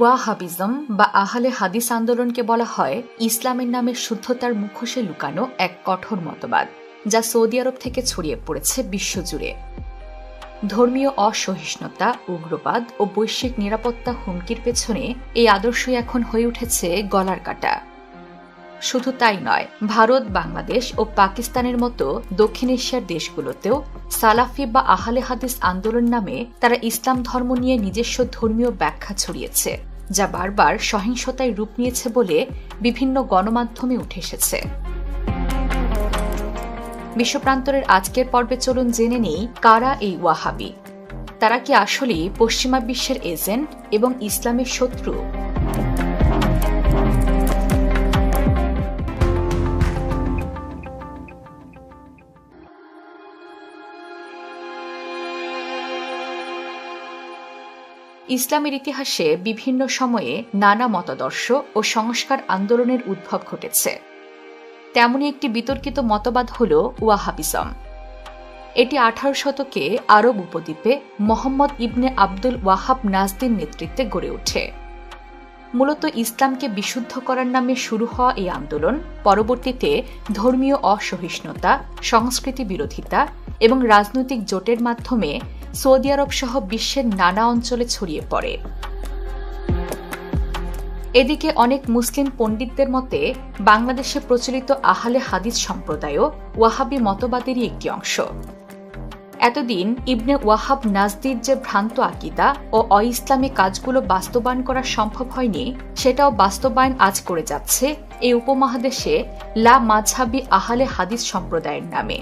ওয়াহাবিজম বা আহলে হাদিস আন্দোলনকে বলা হয় ইসলামের নামে শুদ্ধতার মুখোশে লুকানো এক কঠোর মতবাদ, যা সৌদি আরব থেকে ছড়িয়ে পড়েছে বিশ্বজুড়ে। ধর্মীয় অসহিষ্ণুতা, উগ্রবাদ ও বৈশ্বিক নিরাপত্তা হুমকির পেছনে এই আদর্শই এখন হয়ে উঠেছে গলার কাটা। শুধু তাই নয়, ভারত, বাংলাদেশ ও পাকিস্তানের মতো দক্ষিণ এশিয়ার দেশগুলোতেও সালাফি বা আহলে হাদিস আন্দোলন নামে তারা ইসলাম ধর্ম নিয়ে নিজস্ব ধর্মীয় ব্যাখ্যা ছড়িয়েছে। যা বারবার সহিংসতায় রূপ নিয়েছে বলে বিভিন্ন গণমাধ্যমে উঠে এসেছে। বিশ্বপ্রান্তরের আজকের পর্বে চলুন জেনে নেই কারা এই ওয়াহাবি। তারা কি আসলেই পশ্চিমা বিশ্বের এজেন্ট এবং ইসলামের শত্রু? ইসলামের ইতিহাসে বিভিন্ন সময়ে নানা মতাদর্শ ও সংস্কার আন্দোলনের উদ্ভব ঘটেছে। তেমনি একটি বিতর্কিত মতবাদ হল ওয়াহাবিজম। এটি আঠারো শতকে আরব উপদ্বীপে মোহাম্মদ ইবনে আব্দুল ওয়াহাব নাজদিন নেতৃত্বে গড়ে ওঠে। মূলত ইসলামকে বিশুদ্ধ করার নামে শুরু হওয়া এই আন্দোলন, পরবর্তীতে ধর্মীয় অসহিষ্ণুতা, সংস্কৃতি বিরোধিতা এবং রাজনৈতিক জোটের মাধ্যমে সৌদি আরব সহ বিশ্বের নানা অঞ্চলে ছড়িয়ে পড়ে। এদিকে অনেক মুসলিম পণ্ডিতদের মতে, বাংলাদেশে প্রচলিত আহলে হাদিস সম্প্রদায়ও ওয়াহাবি মতবাদেরই একটি অংশ। এতদিন ইবনে ওয়াহাব নাজদির যে ভ্রান্ত আকিদা ও অইসলামী কাজগুলো বাস্তবায়ন করা সম্ভব হয়নি, সেটাও বাস্তবায়ন আজ করে যাচ্ছে এই উপমহাদেশে লা মাঝহাবি আহলে হাদিস সম্প্রদায়ের নামে।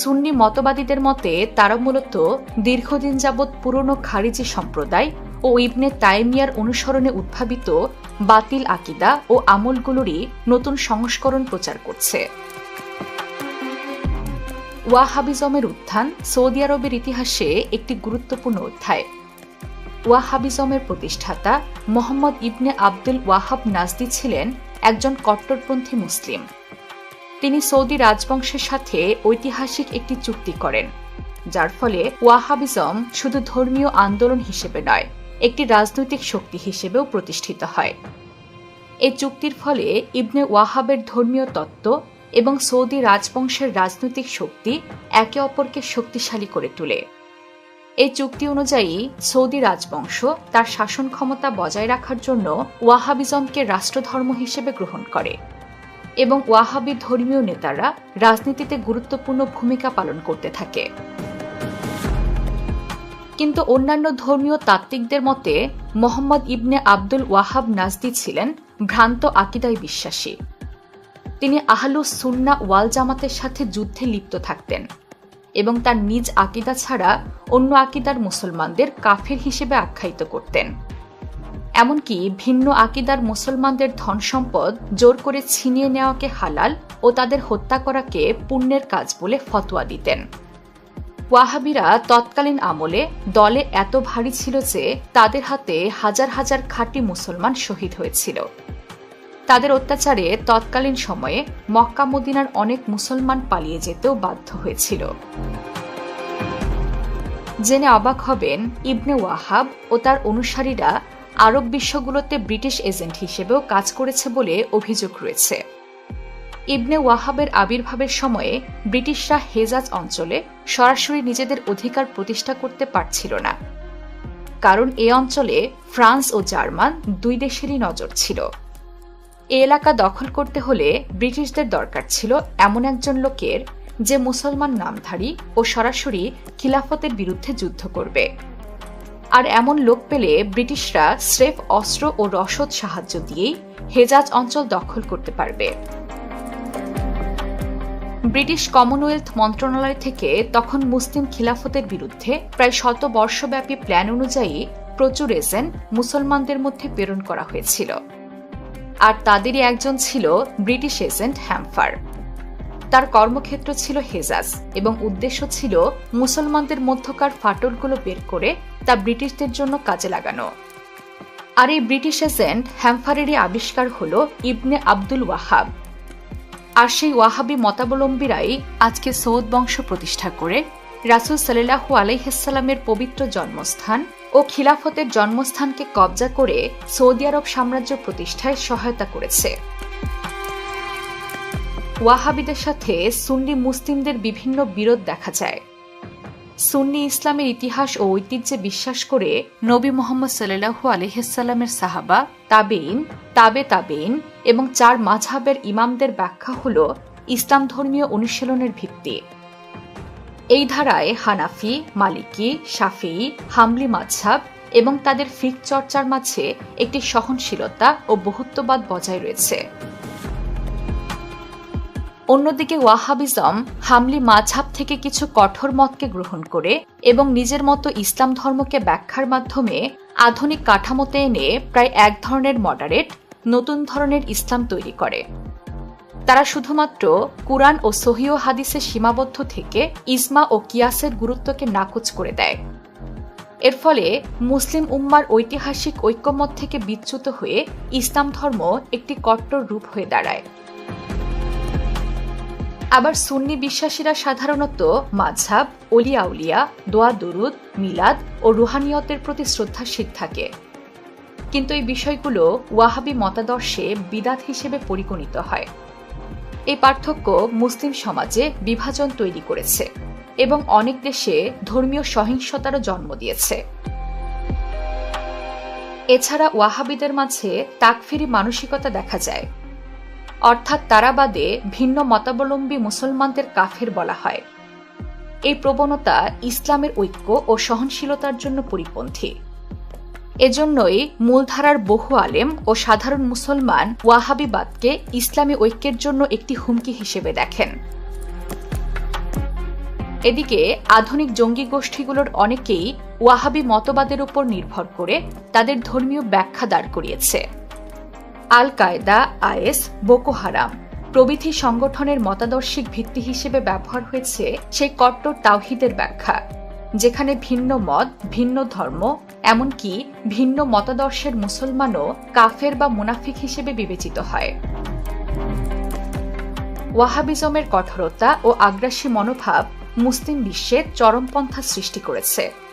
সুন্নি মতবাদীদের মতে তারা মূলত দীর্ঘদিন যাবৎ পুরনো খারিজি সম্প্রদায় ও ইবনে তাইমিয়ার অনুসরণে উদ্ভাবিত বাতিল আকিদা ও আমলগুলোরই নতুন সংস্করণ প্রচার করছে। ওয়াহাবিজমের উত্থান সৌদি আরবের ইতিহাসে একটি গুরুত্বপূর্ণ অধ্যায়। ওয়াহাবিজমের প্রতিষ্ঠাতা মোহাম্মদ ইবনে আব্দুল ওয়াহাব নাজদি ছিলেন একজন কট্টরপন্থী মুসলিম। তিনি সৌদি রাজবংশের সাথে ঐতিহাসিক একটি চুক্তি করেন, যার ফলে ওয়াহাবিজম শুধু ধর্মীয় আন্দোলন হিসেবে নয়, একটি রাজনৈতিক শক্তি হিসেবেও প্রতিষ্ঠিত হয়। এই চুক্তির ফলে ইবনে ওয়াহাবের ধর্মীয় তত্ত্ব এবং সৌদি রাজবংশের রাজনৈতিক শক্তি একে অপরকে শক্তিশালী করে তোলে। এই চুক্তি অনুযায়ী সৌদি রাজবংশ তার শাসন ক্ষমতা বজায় রাখার জন্য ওয়াহাবিজমকে রাষ্ট্রধর্ম হিসেবে গ্রহণ করে। এবং ওয়াহাবি ধর্মীয় নেতারা রাজনীতিতে গুরুত্বপূর্ণ ভূমিকা পালন করতে থাকে। কিন্তু অন্যান্য ধর্মীয় তাত্ত্বিকদের মতে, মোহাম্মদ ইবনে আব্দুল ওয়াহাব নাজদি ছিলেন ভ্রান্ত আকিদায় বিশ্বাসী। তিনি আহলু সুন্না ওয়াল জামাতের সাথে যুদ্ধে লিপ্ত থাকতেন এবং তার নিজ আকিদা ছাড়া অন্য আকিদার মুসলমানদের কাফির হিসেবে আখ্যায়িত করতেন। এমনকি ভিন্ন আকিদার মুসলমানদের ধন সম্পদ জোর করে ছিনিয়ে নেওয়াকে হালাল ও তাদের হত্যা করাকে পুণ্যের কাজ বলে ফতোয়া দিতেন। ওয়াহাবিরা তৎকালীন আমলে দলে এত ভারী ছিল যে তাদের হাতে হাজার হাজার খাঁটি মুসলমান শহীদ হয়েছিল। তাদের অত্যাচারে তৎকালীন সময়ে মক্কা মদিনার অনেক মুসলমান পালিয়ে যেতেও বাধ্য হয়েছিল। জেনে অবাক হবেন ইবনে ওয়াহাব ও তার অনুসারীরা আরব বিশ্বগুলোতে ব্রিটিশ এজেন্ট হিসেবেও কাজ করেছে বলে অভিযোগ রয়েছে। ইবনে ওয়াহাবের আবির্ভাবের সময়ে ব্রিটিশরা হেজাজ অঞ্চলে সরাসরি নিজেদের অধিকার প্রতিষ্ঠা করতে পারছিল না। কারণ এ অঞ্চলে ফ্রান্স ও জার্মান দুই দেশেরই নজর ছিল। এ এলাকা দখল করতে হলে ব্রিটিশদের দরকার ছিল এমন একজন লোকের যে মুসলমান নামধারী ও সরাসরি খিলাফতের বিরুদ্ধে যুদ্ধ করবে। আর এমন লোক পেলে ব্রিটিশরা স্রেফ অস্ত্র ও রসদ সাহায্য দিয়েই হেজাজ অঞ্চল দখল করতে পারবে। ব্রিটিশ কমনওয়েলথ মন্ত্রণালয় থেকে তখন মুসলিম খিলাফতের বিরুদ্ধে প্রায় শত বর্ষব্যাপী প্ল্যান অনুযায়ী প্রচুর এজেন্ট মুসলমানদের মধ্যে প্রেরণ করা হয়েছিল। আর তাদেরই একজন ছিল ব্রিটিশ এজেন্ট হ্যাম্পার তার কর্মক্ষেত্র ছিল হেজাজ এবং উদ্দেশ্য ছিল মুসলমানদের মধ্যকার ফাটলগুলো বের করে তা ব্রিটিশদের জন্য কাজে লাগানো। আর এই ব্রিটিশ এজেন্ট হ্যাম্পারেরই আবিষ্কার হল ইবনে আব্দুল ওয়াহাব। আর সেই ওয়াহাবি মতাবলম্বীরাই আজকে সৌদ বংশ প্রতিষ্ঠা করে রাসুল সাল্লাহু আলাইহাল্লামের পবিত্র জন্মস্থান ও খিলাফতের জন্মস্থানকে কবজা করে সৌদি আরব সাম্রাজ্য প্রতিষ্ঠায় সহায়তা করেছে। ওয়াহাবিদের সাথে সুন্নি মুসলিমদের বিভিন্ন বিরোধ দেখা যায়। সুন্নি ইসলামের ইতিহাস ও ঐতিহ্যে বিশ্বাস করে নবী মোহাম্মদ সাল্লাহু আলহিসাল্লামের সাহাবা তাবেইন তাবে তাবেইন এবং চার মাঝহাবের ইমামদের ব্যাখ্যা হল ইসলাম ধর্মীয় অনুশীলনের ভিত্তি। এই ধারায় হানাফি, মালিকি, শাফি, হামলি মাঝহাব এবং তাদের ফিক চর্চার মাঝে একটি সহনশীলতা ও বহুত্ববাদ বজায় রয়েছে। অন্যদিকে ওয়াহাবিজম হামলি মাঝহাব থেকে কিছু কঠোর মতকে গ্রহণ করে এবং নিজের মতো ইসলাম ধর্মকে ব্যাখ্যার মাধ্যমে আধুনিক কাঠামোতে এনে প্রায় এক ধরনের মডারেট, নতুন ধরনের ইসলাম তৈরি করে। তারা শুধুমাত্র কুরআন ও সহিও হাদিসে সীমাবদ্ধ থেকে ইসমা ও কিয়াসের গুরুত্বকে নাকচ করে দেয়। এর ফলে মুসলিম উম্মার ঐতিহাসিক ঐক্যমত থেকে বিচ্যুত হয়ে ইসলাম ধর্ম একটি কট্টর রূপ হয়ে দাঁড়ায়। আবার সুন্নি বিশ্বাসীরা সাধারণত মাঝহাব অলিয়াউলিয়া দোয়া দুরুদ মিলাদ ও রুহানিয়তের প্রতি শ্রদ্ধাশীল থাকে। কিন্তু এই বিষয়গুলো ওয়াহাবি মতাদর্শে বিদাত হিসেবে পরিগণিত হয়। এই পার্থক্য মুসলিম সমাজে বিভাজন তৈরি করেছে এবং অনেক দেশে ধর্মীয় সহিংসতারও জন্ম দিয়েছে। এছাড়া ওয়াহাবিদের মাঝে তাকফিরি মানসিকতা দেখা যায়। অর্থাৎ তারা বাদে ভিন্ন মতাবলম্বী মুসলমানদের কাফের বলা হয়। এই প্রবণতা ইসলামের ঐক্য ও সহনশীলতার জন্য পরিপন্থী। এজন্যই মূলধারার বহু আলেম ও সাধারণ মুসলমান ওয়াহাবিবাদকে ইসলামী ঐক্যের জন্য একটি হুমকি হিসেবে দেখেন। এদিকে আধুনিক জঙ্গি গোষ্ঠীগুলোর অনেকেই ওয়াহাবি মতবাদের উপর নির্ভর করে তাদের ধর্মীয় ব্যাখ্যা দাঁড় করিয়েছে। আল কায়দা আইএস, বোকো হারাম প্রভৃতি সংগঠনের মতাদর্শিক ভিত্তি হিসেবে ব্যবহার হয়েছে সেই কট্টর তাওহিদের ব্যাখ্যা, যেখানে ভিন্ন মত, ভিন্ন ধর্ম, এমনকি ভিন্ন মতাদর্শের মুসলমানও কাফের বা মুনাফিক হিসেবে বিবেচিত হয়। ওয়াহাবিজমের কঠোরতা ও আগ্রাসী মনোভাব মুসলিম বিশ্বে চরমপন্থা সৃষ্টি করেছে।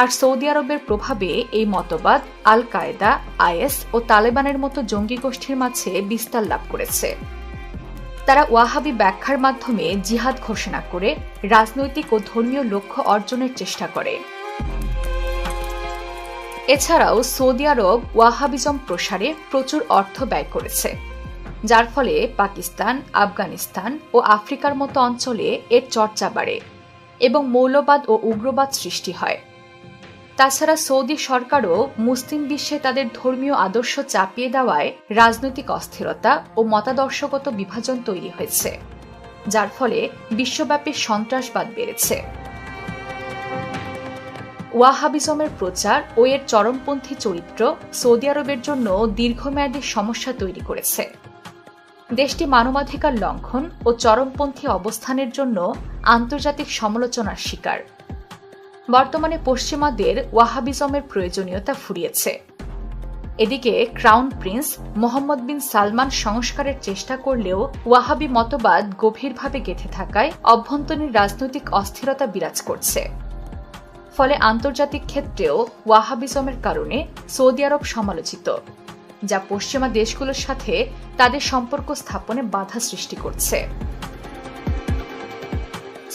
আর সৌদি আরবের প্রভাবে এই মতবাদ আল কায়দা আইএস ও তালেবানের মতো জঙ্গি গোষ্ঠীর মাঝে বিস্তার লাভ করেছে। তারা ওয়াহাবি ব্যাখ্যার মাধ্যমে জিহাদ ঘোষণা করে রাজনৈতিক ও ধর্মীয় লক্ষ্য অর্জনের চেষ্টা করে। এছাড়াও সৌদি আরব ওয়াহাবিজম প্রসারে প্রচুর অর্থ ব্যয় করেছে, যার ফলে পাকিস্তান, আফগানিস্তান ও আফ্রিকার মতো অঞ্চলে এর চর্চা বাড়ে এবং মৌলবাদ ও উগ্রবাদ সৃষ্টি হয়। তাছাড়া সৌদি সরকারও মুসলিম বিশ্বে তাদের ধর্মীয় আদর্শ চাপিয়ে দেওয়ায় রাজনৈতিক অস্থিরতা ও মতাদর্শগত বিভাজন তৈরি হয়েছে, যার ফলে বিশ্বব্যাপী সন্ত্রাসবাদ বেড়েছে। ওয়াহাবিজমের প্রচার ও এর চরমপন্থী চরিত্র সৌদি আরবের জন্য দীর্ঘমেয়াদী সমস্যা তৈরি করেছে। দেশটি মানবাধিকার লঙ্ঘন ও চরমপন্থী অবস্থানের জন্য আন্তর্জাতিক সমালোচনার শিকার। বর্তমানে পশ্চিমাদের ওয়াহাবিজমের প্রয়োজনীয়তা ফুরিয়েছে। এদিকে crown prince Mohammed bin Salman সংস্কারের চেষ্টা করলেও ওয়াহাবি মতবাদ গভীরভাবে গেঁথে থাকায় অভ্যন্তরীণ রাজনৈতিক অস্থিরতা বিরাজ করছে। ফলে আন্তর্জাতিক ক্ষেত্রেও ওয়াহাবিজমের কারণে সৌদি আরব সমালোচিত, যা পশ্চিমা দেশগুলোর সাথে তাদের সম্পর্ক স্থাপনে বাধা সৃষ্টি করছে।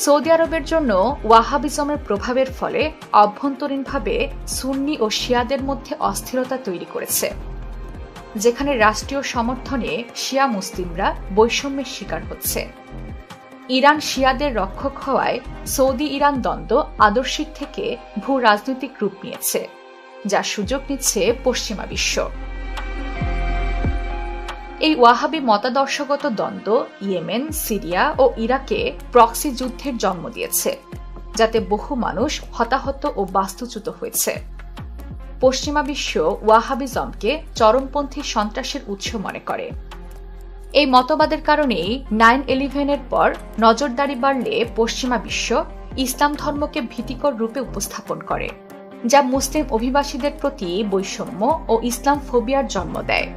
সৌদি আরবের জন্য ওয়াহাবিজমের প্রভাবের ফলে অভ্যন্তরীণভাবে সুন্নি ও শিয়াদের মধ্যে অস্থিরতা তৈরি করেছে, যেখানে রাষ্ট্রীয় সমর্থনে শিয়া মুসলিমরা বৈষম্যের শিকার হচ্ছে। ইরান শিয়াদের রক্ষক হওয়ায় সৌদি ইরান দ্বন্দ্ব আদর্শিক থেকে ভূ রাজনৈতিক রূপ নিয়েছে যার সুযোগ নিচ্ছে পশ্চিমা বিশ্ব। এই ওয়াহাবি মতাদর্শগত দ্বন্দ্ব ইয়েমেন, সিরিয়া ও ইরাকে প্রক্সি যুদ্ধের জন্ম দিয়েছে, যাতে বহু মানুষ হতাহত ও বাস্তুচ্যুত হয়েছে। পশ্চিমা বিশ্ব ওয়াহাবিজমকে চরমপন্থী সন্ত্রাসের উৎস মনে করে। এই মতবাদের কারণেই নাইন ইলেভেনের পর নজরদারি বাড়লে পশ্চিমা বিশ্ব ইসলাম ধর্মকে ভীতিকর রূপে উপস্থাপন করে, যা মুসলিম অভিবাসীদের প্রতি বৈষম্য ও ইসলাম ফোবিয়ার জন্ম দেয়।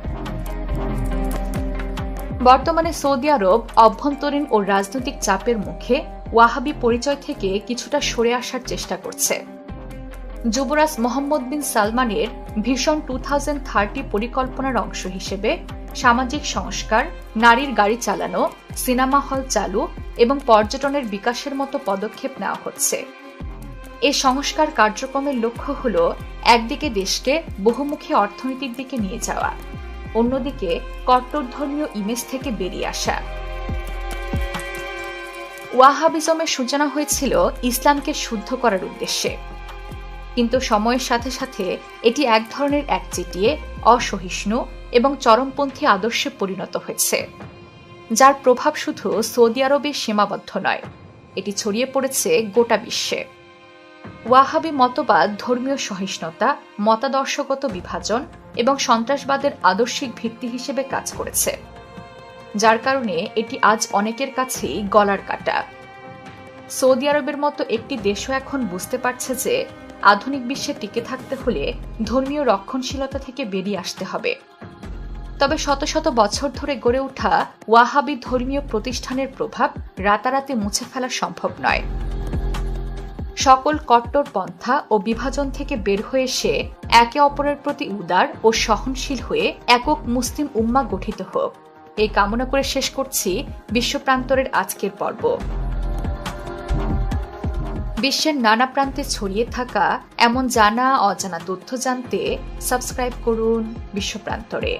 বর্তমানে সৌদি আরব অভ্যন্তরীণ ও রাজনৈতিক চাপের মুখে ওয়াহাবি পরিচয় থেকে কিছুটা সরে আসার চেষ্টা করছে। যুবরাজ মোহাম্মদ বিন সালমানের ভীষণ টু পরিকল্পনার অংশ হিসেবে সামাজিক সংস্কার, নারীর গাড়ি চালানো, সিনেমা হল চালু এবং পর্যটনের বিকাশের মতো পদক্ষেপ নেওয়া হচ্ছে। এ সংস্কার কার্যক্রমের লক্ষ্য হল একদিকে দেশকে বহুমুখী অর্থনীতির দিকে নিয়ে যাওয়া। অন্যদিকে কট্টর ধর্মীয় ইমেজ থেকে বেরিয়ে আসা। ওয়াহাবিজমের সূচনা হয়েছিল ইসলামকে শুদ্ধ করার উদ্দেশ্যে। কিন্তু সময়ের সাথে সাথে এটি এক ধরনের একচেটিয়ে অসহিষ্ণু এবং চরমপন্থী আদর্শে পরিণত হয়েছে, যার প্রভাব শুধু সৌদি আরবে সীমাবদ্ধ নয়, এটি ছড়িয়ে পড়েছে গোটা বিশ্বে। ওয়াহাবি মতবাদ ধর্মীয় সহিষ্ণুতা, মতাদর্শগত বিভাজন এবং সন্ত্রাসবাদের আদর্শিক ভিত্তি হিসেবে কাজ করেছে। যার কারণে এটি আজ অনেকের কাছেই গলার কাটা। সৌদি আরবের মতো একটি দেশও এখন বুঝতে পারছে যে আধুনিক বিশ্বে টিকে থাকতে হলে ধর্মীয় রক্ষণশীলতা থেকে বেরিয়ে আসতে হবে। তবে শত শত বছর ধরে গড়ে ওঠা ওয়াহাবি ধর্মীয় প্রতিষ্ঠানের প্রভাব রাতারাতি মুছে ফেলা সম্ভব নয়। সকল কট্টর পন্থা ও বিভাজন থেকে বের হয়ে এসে একে অপরের প্রতি উদার ও সহনশীল হয়ে একক মুসলিম উম্মা গঠিত হোক। এই কামনা করে শেষ করছি বিশ্বপ্রান্তরের আজকের পর্ব। বিশ্বের নানা প্রান্তে ছড়িয়ে থাকা এমন জানা অজানা তথ্য জানতে সাবস্ক্রাইব করুন বিশ্বপ্রান্তরে।